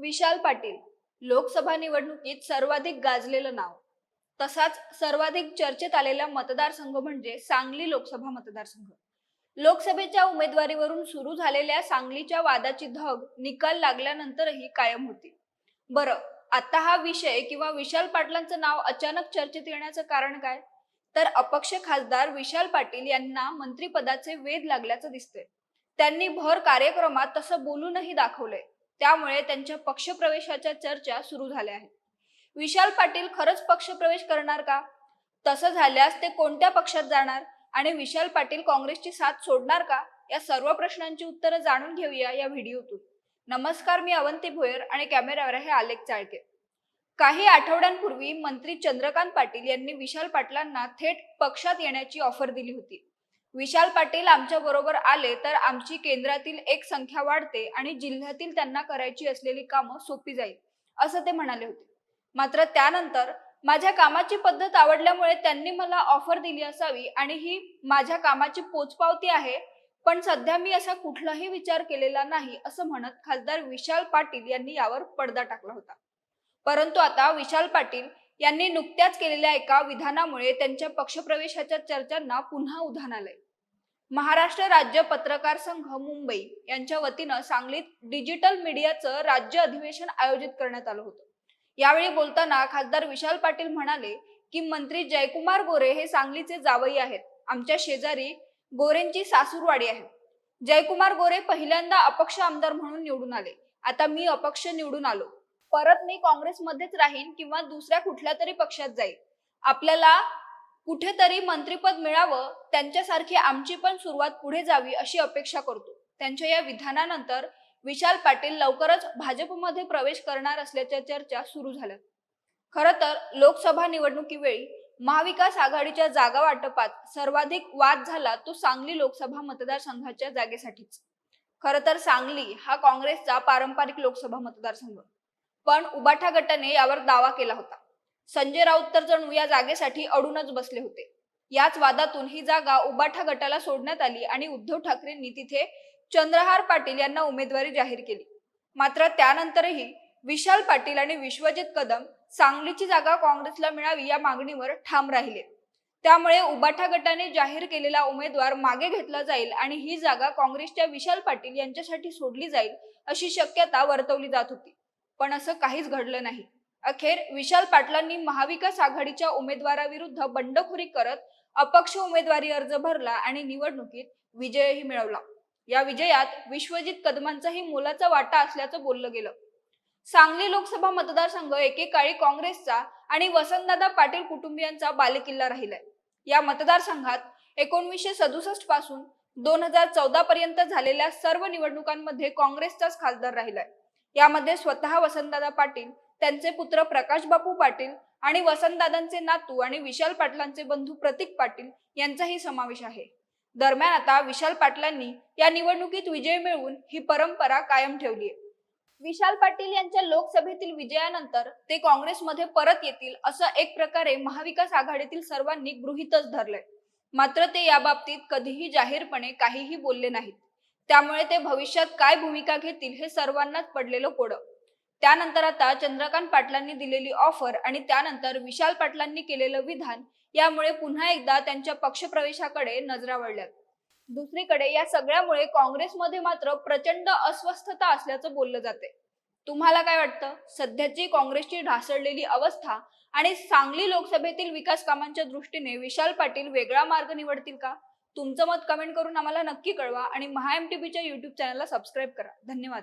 विशाल पाटील. लोकसभा निवडणुकीत सर्वाधिक गाजलेलं नाव. तसाच सर्वाधिक चर्चेत आलेला मतदारसंघ म्हणजे सांगली लोकसभा मतदारसंघ. लोकसभेच्या उमेदवारीवरून सुरू झालेल्या सांगलीच्या वादाची धग निकाल लागल्यानंतरही कायम होती. बरं आता हा विषय किंवा विशाल पाटलांचं नाव अचानक चर्चेत येण्याचं कारण काय? तर अपक्ष खासदार विशाल पाटील यांना मंत्रिपदाचे वेध लागल्याचं दिसतंय. त्यांनी भर कार्यक्रमात तसं बोलूनही दाखवलंय. त्यामुळे त्यांच्या पक्षप्रवेशाच्या चर्चा सुरू झाल्या आहेत. विशाल पाटील खरंच पक्षप्रवेश करणार का? तसं झाल्यास ते कोणत्या पक्षात जाणार? आणि विशाल पाटील काँग्रेसची साथ सोडणार का? या सर्व प्रश्नांची उत्तरं जाणून घेऊया या व्हिडिओतून. नमस्कार मी अवंती भोयर आणि कॅमेऱ्यावर आहे आलेख चाळके. काही आठवड्यांपूर्वी मंत्री चंद्रकांत पाटील यांनी विशाल पाटलांना थेट पक्षात येण्याची ऑफर दिली होती. विशाल पाटील आमच्या बरोबर आले तर आमची केंद्रातील एक संख्या वाढते आणि जिल्ह्यातील त्यांना करायची असलेली कामं सोपी जाईल असं ते म्हणाले होते. मात्र त्यानंतर माझ्या कामाची पद्धत आवडल्यामुळे त्यांनी मला ऑफर दिली असावी आणि ही माझ्या कामाची पोचपावती आहे पण सध्या मी असा कुठलाही विचार केलेला नाही असं म्हणत खासदार विशाल पाटील यांनी यावर पडदा टाकला होता. परंतु आता विशाल पाटील यांनी नुकत्याच केलेल्या एका विधानामुळे त्यांच्या पक्षप्रवेशाच्या चर्चांना पुन्हा उधाण आलंय. महाराष्ट्र राज्य पत्रकार संघ मुंबई यांच्या वतीनं सांगलीत डिजिटल मीडियाचं राज्य अधिवेशन आयोजित करण्यात आलं होतं. यावेळी बोलताना खासदार विशाल पाटील म्हणाले की मंत्री जयकुमार गोरे हे सांगलीचे जावई आहेत. आमच्या शेजारी गोरेंची सासूरवाडी आहे. जयकुमार गोरे पहिल्यांदा अपक्ष आमदार म्हणून निवडून आले. आता मी अपक्ष निवडून आलो. परत मी काँग्रेसमध्येच राहीन किंवा दुसऱ्या कुठल्या तरी पक्षात जाईल आपल्याला कुठेतरी मंत्रीपद मिळावं त्यांच्यासारखी आमची पण सुरुवात पुढे जावी अशी अपेक्षा करतो. त्यांच्या या विधानानंतर विशाल पाटील लवकरच भाजपमध्ये प्रवेश करणार असल्याच्या चर्चा सुरू झाल्या. खर तर लोकसभा निवडणुकीवेळी महाविकास आघाडीच्या जागा वाटपात सर्वाधिक वाद झाला तो सांगली लोकसभा मतदारसंघाच्या जागेसाठीच. खर तर सांगली हा काँग्रेसचा पारंपरिक लोकसभा मतदारसंघ. पण उबाठा गटाने यावर दावा केला होता. संजय राऊत तर जणू या जागेसाठी अडूनच बसले होते. याच वादातून ही जागा उबाठा गटाला सोडण्यात आली आणि उद्धव ठाकरेंनी तिथे चंद्रहार पाटील यांना उमेदवारी जाहीर केली. मात्र त्यानंतरही विशाल पाटील आणि विश्वजित कदम सांगलीची जागा काँग्रेसला मिळावी या मागणीवर ठाम राहिले. त्यामुळे उबाठा गटाने जाहीर केलेला उमेदवार मागे घेतला जाईल आणि ही जागा काँग्रेसच्या विशाल पाटील यांच्यासाठी सोडली जाईल अशी शक्यता वर्तवली जात होती. पण असं काहीच घडलं नाही. अखेर विशाल पाटलांनी महाविकास आघाडीच्या उमेदवाराविरुद्ध बंडखोरी करत अपक्ष उमेदवारी अर्ज भरला आणि निवडणुकीत विजयही मिळवला. या विजयात विश्वजित कदमांचाही मोलाचा वाटा असल्याचं बोललं गेलं. सांगली लोकसभा मतदारसंघ एकेकाळी काँग्रेसचा आणि वसंतदादा पाटील कुटुंबियांचा बालेकिल्ला राहिलाय. या मतदारसंघात एकोणवीसशे सदुसष्टपासून दोन हजार चौदा पर्यंत झालेल्या सर्व निवडणुकांमध्ये काँग्रेसचाच खासदार राहिलाय. यामध्ये स्वतः वसंतदादा पाटील त्यांचे पुत्र प्रकाश बापू पाटील आणि वसंतदादांचे नातू आणि विशाल पाटलांचे बंधू प्रतीक पाटील यांचाही समावेश आहे. दरम्यान आता विशाल पाटलांनी या निवडणुकीत विजय मिळवून ही परंपरा कायम ठेवली आहे. विशाल पाटील यांच्या लोकसभेतील विजयानंतर ते काँग्रेसमध्ये परत येतील असं एक प्रकारे महाविकास आघाडीतील सर्वांनी गृहीतच धरलंय. मात्र ते या बाबतीत कधीही जाहीरपणे काहीही बोलले नाहीत. त्यामुळे ते भविष्यात काय भूमिका घेतील हे सर्वांनाच पडलेलं कोडं. त्यानंतर आता चंद्रकांत पाटलांनी दिलेली ऑफर आणि त्यानंतर विशाल पाटलांनी केलेलं विधान यामुळे पुन्हा एकदा त्यांच्या पक्षप्रवेशाकडे नजरा वळल्यात. दुसरीकडे या सगळ्यामुळे काँग्रेसमध्ये मात्र प्रचंड अस्वस्थता असल्याचं बोललं जाते तुम्हाला काय वाटतं? सध्याची काँग्रेसची ढासळलेली अवस्था आणि सांगली लोकसभेतील विकास कामांच्या दृष्टीने विशाल पाटील वेगळा मार्ग निवडतील का? तुमचं मत कमेंट करून आम्हाला नक्की कळवा आणि महा एम टी युट्यूब चॅनलला सबस्क्राईब करा. धन्यवाद.